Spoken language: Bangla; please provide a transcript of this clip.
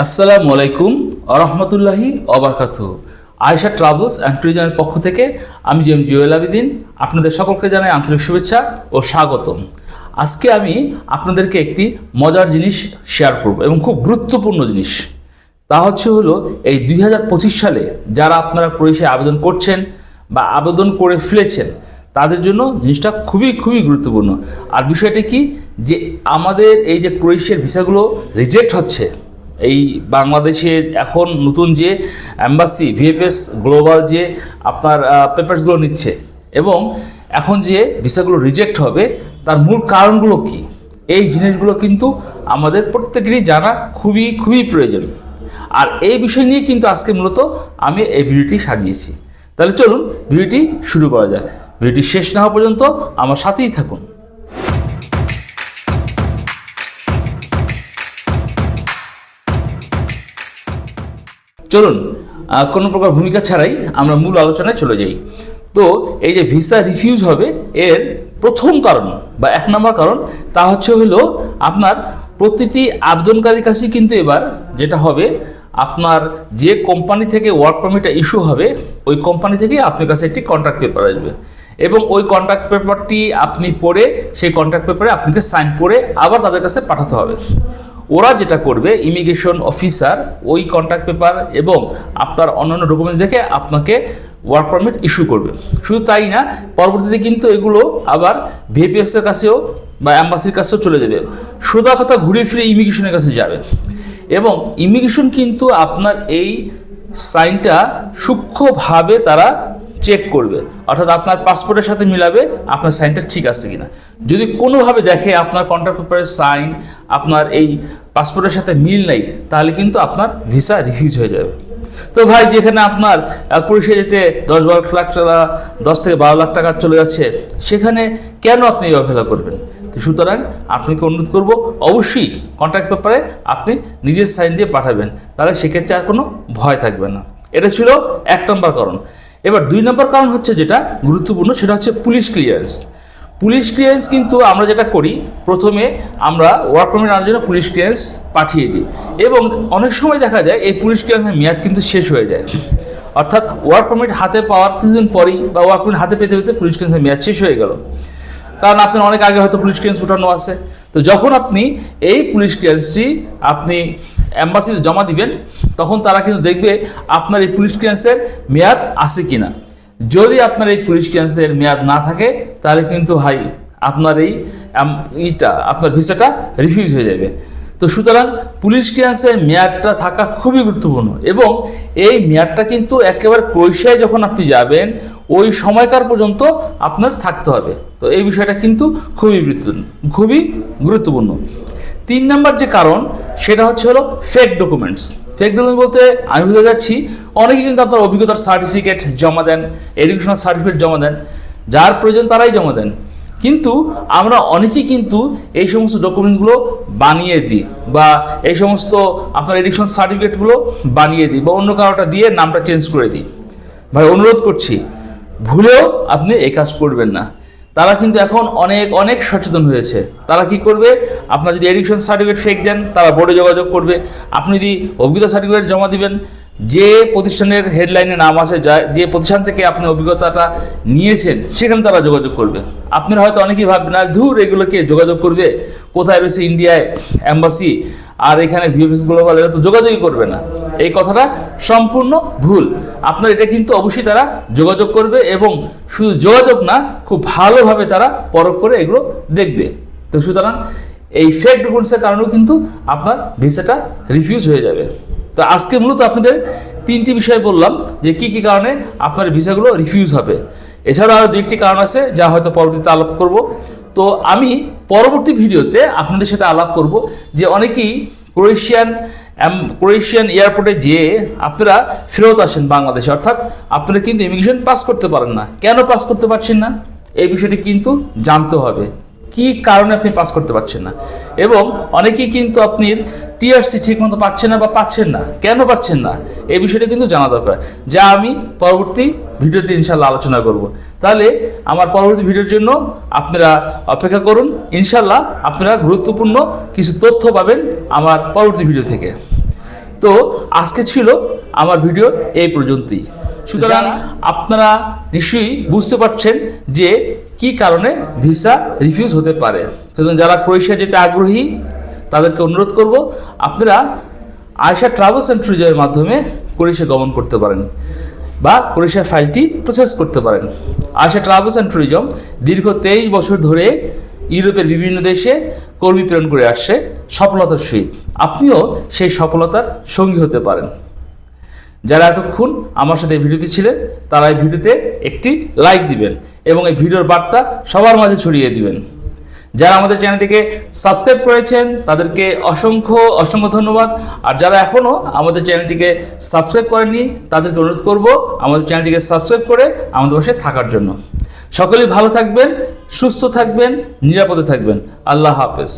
আসসালামু আলাইকুম আরহামতুল্লাহি অবরকাত আয়সা ট্রাভেলস অ্যান্ড ট্যুরিজমের পক্ষ থেকে আমি জি এম জুয়েল আবিদিন, আপনাদের সকলকে জানাই আন্তরিক শুভেচ্ছা ও স্বাগতম। আজকে আমি আপনাদেরকে একটি মজার জিনিস শেয়ার করব এবং খুব গুরুত্বপূর্ণ জিনিস। তা হচ্ছে হলো এই দুই হাজার পঁচিশ সালে যারা আপনারা ক্রোয়েশিয়ায় আবেদন করছেন বা আবেদন করে ফেলেছেন, তাদের জন্য জিনিসটা খুবই খুবই গুরুত্বপূর্ণ। আর বিষয়টা কি? যে আমাদের এই যে ক্রোয়েশিয়ার ভিসাগুলো রিজেক্ট হচ্ছে এই বাংলাদেশের এখন নতুন যে অ্যাম্বাসি ভিএফএস গ্লোবাল যে আপনার পেপারসগুলো নিচ্ছে এবং এখন যে ভিসাগুলো রিজেক্ট হবে, তার মূল কারণগুলো কি? এই জিনিসগুলো কিন্তু আমাদের প্রত্যেকেরই জানা খুবই খুবই প্রয়োজন। আর এই বিষয় নিয়ে কিন্তু আজকে মূলত আমি এই ভিডিওটি সাজিয়েছি। তাহলে চলুন ভিডিওটি শুরু করা যাক। ভিডিওটি শেষ না হওয়া পর্যন্ত আমার সাথেই থাকুন। চলুন কোনো প্রকার ভূমিকা ছাড়াই আমরা মূল আলোচনায় চলে যাই। তো এই যে ভিসা রিফিউজ হবে, এর প্রথম কারণ বা এক নম্বর কারণ, তা হচ্ছে হলো আপনার প্রতিটি আবেদনকারীর কাছে কিন্তু এবার যেটা হবে, আপনার যে কোম্পানি থেকে ওয়ার্ক পারমিটটা ইস্যু হবে, ওই কোম্পানি থেকে আপনার কাছে একটি কন্ট্রাক্ট পেপার আসবে। এবং ওই কন্ট্রাক্ট পেপারটি আপনি পড়ে, সেই কন্ট্রাক্ট পেপারে আপনাকে সাইন করে আবার তাদের কাছে পাঠাতে হবে। ওরা যেটা করবে ইমিগ্রেশন অফিসার ওই কন্ট্রাক্ট পেপার এবং আপনার অন্যান্য ডকুমেন্টস দেখে আপনাকে ওয়ার্ক পারমিট ইস্যু করবে। শুধু তাই না, পরবর্তীতে কিন্তু এগুলো আবার ভিপিএসের কাছেও বা অ্যাম্বাসির কাছেও চলে যাবে। সোজা কথা ঘুরে ফিরে ইমিগ্রেশনের কাছে যাবে। এবং ইমিগ্রেশন কিন্তু আপনার এই সাইনটা সূক্ষ্মভাবে তারা চেক করবে। অর্থাৎ আপনার পাসপোর্টের সাথে মিলাবে, আপনার সাইনটা ঠিক আছে কিনা। যদি কোনোভাবে দেখে আপনার কন্ট্রাক্ট পেপারের সাইন, আপনার এই পাসপোর্টের সাথে মিল নেই, তাহলে কিন্তু আপনার ভিসা রিফিউজ হয়ে যাবে। তো ভাই, যেখানে আপনার পুলিশে যেতে দশ বারো লাখ টাকা, দশ থেকে বারো লাখ টাকা চলে যাচ্ছে, সেখানে কেন আপনি এই অবহেলা করবেন? সুতরাং আপনাকে অনুরোধ করব, অবশ্যই কন্ট্রাক্ট পেপারে আপনি নিজের সাইন দিয়ে পাঠাবেন, তাহলে সেক্ষেত্রে আর কোনো ভয় থাকবে না। এটা ছিল এক নম্বর কারণ। এবার দুই নম্বর কারণ হচ্ছে যেটা গুরুত্বপূর্ণ, সেটা হচ্ছে পুলিশ ক্লিয়ারেন্স পুলিশ ক্লিয়ারেন্স কিন্তু আমরা যেটা করি, প্রথমে আমরা ওয়ার্ক পারমিট আনার জন্য পুলিশ ক্লিয়ারেন্স পাঠিয়ে দিই। এবং অনেক সময় দেখা যায়, এই পুলিশ ক্লিয়ারেন্সের মেয়াদ কিন্তু শেষ হয়ে যায়। অর্থাৎ ওয়ার্ক পারমিট হাতে পাওয়ার কিছুদিন পরেই বা ওয়ার্ক পারমিট হাতে পেতে পেতে পুলিশ ক্লিয়ারেন্সের মেয়াদ শেষ হয়ে গেল। কারণ আপনার অনেক আগে হয়তো পুলিশ ক্লিয়ারেন্স উঠানো আছে। তো যখন আপনি এই পুলিশ ক্লিয়ারেন্সটি আপনি অ্যাম্বাসিতে জমা দিবেন, তখন তারা কিন্তু দেখবে আপনার এই পুলিশ ক্লিয়ারেন্সের মেয়াদ আছে কিনা। যদি আপনার এই পুলিশ ক্লিয়ারেন্সের মেয়াদ না থাকে, তাহলে কিন্তু ভাই আপনার এই ইটা, আপনার ভিসাটা রিফিউজ হয়ে যাবে। তো সুতরাং পুলিশ ক্লিয়ারেন্সের মেয়াদটা থাকা খুবই গুরুত্বপূর্ণ এবং এই মেয়াদটা কিন্তু একেবারে ক্রোয়েশিয়ায় যখন আপনি যাবেন, ওই সময়কার পর্যন্ত আপনার থাকতে হবে। তো এই বিষয়টা কিন্তু খুবই গুরুত্বপূর্ণ খুবই গুরুত্বপূর্ণ। তিন নম্বর যে কারণ, সেটা হচ্ছে হলো ফেক ডকুমেন্টস ডকুমেন্ট বলতে আমি বুঝতে যাচ্ছি অনেকে কিন্তু আপনার অভিজ্ঞতার সার্টিফিকেট জমা দেন এডুকেশনাল সার্টিফিকেট জমা দেন, যার প্রয়োজন তারাই জমা দেন। কিন্তু আমরা অনেকেই কিন্তু এই সমস্ত ডকুমেন্টসগুলো বানিয়ে দিই বা এই সমস্ত আপনার এডুকেশন সার্টিফিকেটগুলো বানিয়ে দিই বা অন্য কারোটা দিয়ে নামটা চেঞ্জ করে দিই। ভাই, অনুরোধ করছি, ভুলেও আপনি এই কাজ করবেন না। তারা কিন্তু এখন অনেক অনেক সচেতন হয়েছে। তারা কি করবে? আপনার যদি এডুকেশন সার্টিফিকেট ফেক দেন, তারা বোর্ডে যোগাযোগ করবে। আপনি যদি অভিজ্ঞতা সার্টিফিকেট জমা দিবেন, যে প্রতিষ্ঠানের হেডলাইনে নাম আছে, যা, যে প্রতিষ্ঠান থেকে আপনি অভিজ্ঞতাটা নিয়েছেন, সেখানে তারা যোগাযোগ করবে। আপনারা হয়তো অনেকেই ভাববেন, আর ধূর এগুলোকে যোগাযোগ করবে? কোথায় রয়েছে ইন্ডিয়ায় অ্যাম্বাসি আর এখানে ভিএফএস গ্লোবাল এরা তো যোগাযোগই করবে না। এই কথাটা সম্পূর্ণ ভুল। আপনার এটা কিন্তু অবশ্যই তারা যোগাযোগ করবে এবং শুধু যোগাযোগ না, খুব ভালোভাবে তারা পরখ করে এগুলো দেখবে। তো সুতরাং এই ফেক ডকুমেন্টসের কারণেও কিন্তু আপনার ভিসাটা রিফিউজ হয়ে যাবে। তো আজকে মূলত আপনাদের তিনটি বিষয় বললাম যে কি কি কারণে আপনার ভিসাগুলো রিফিউজ হবে। এছাড়াও আরও দু একটি কারণ আছে যা হয়তো পরবর্তীতে আলাপ করব। তো আমি পরবর্তী ভিডিওতে আপনাদের সাথে আলাপ করব যে অনেকেই ক্রোয়েশিয়ান ক্রোয়েশিয়ান এয়ারপোর্টে যেয়ে আপনারা ফেরত আসেন বাংলাদেশে। অর্থাৎ আপনারা কিন্তু ইমিগ্রেশন পাস করতে পারেন না। কেন পাস করতে পারছেন না? এই বিষয়টি কিন্তু জানতে হবে। কি কারণে আপনি পাস করতে পারছেন না? এবং অনেকেই কিন্তু আপনি টিআরসি ঠিক মতো পাচ্ছেন না বা পাচ্ছেন না। কেন পাচ্ছেন না? এই বিষয়টা কিন্তু জানা দরকার। যা আমি পরবর্তী ভিডিওতে ইনশাল্লাহ আলোচনা করব। তাহলে আমার পরবর্তী ভিডিওর জন্য আপনারা অপেক্ষা করুন। ইনশাল্লাহ আপনারা গুরুত্বপূর্ণ কিছু তথ্য পাবেন আমার পরবর্তী ভিডিও থেকে। তো আজকে ছিল আমার ভিডিও এই পর্যন্তই। সুতরাং আপনারা নিশ্চয়ই বুঝতে পারছেন যে কি কারণে ভিসা রিফিউজ হতে পারে? সুতরাং যারা ক্রোয়েশিয়া যেতে আগ্রহী, তাদেরকে অনুরোধ করব, আপনারা আয়সা ট্রাভেলস অ্যান্ড ট্যুরিজমের মাধ্যমে ক্রোয়েশিয়া গমন করতে পারেন বা ক্রোয়েশিয়ার ফাইলটি প্রসেস করতে পারেন। আয়সা ট্রাভেলস অ্যান্ড ট্যুরিজম দীর্ঘ তেইশ বছর ধরে ইউরোপের বিভিন্ন দেশে কর্মী প্রেরণ করে আসছে সফলতার সহিত। আপনিও সেই সফলতার সঙ্গী হতে পারেন। যারা এতক্ষণ আমার সাথে ভিডিওতে ছিলেন, তারা এই ভিডিওতে একটি লাইক দিবেন। এবং এই ভিডিওর বার্তা সবার মাঝে ছড়িয়ে দিবেন। যারা আমাদের চ্যানেলটিকে সাবস্ক্রাইব করেছেন, তাদেরকে অসংখ্য অসংখ্য ধন্যবাদ। আর যারা এখনও আমাদের চ্যানেলটিকে সাবস্ক্রাইব করেননি, তাদেরকে অনুরোধ করব আমাদের চ্যানেলটিকে সাবস্ক্রাইব করে আমাদের পাশে থাকার জন্য। সকলেই ভালো থাকবেন, সুস্থ থাকবেন, নিরাপদে থাকবেন। আল্লাহ হাফেজ।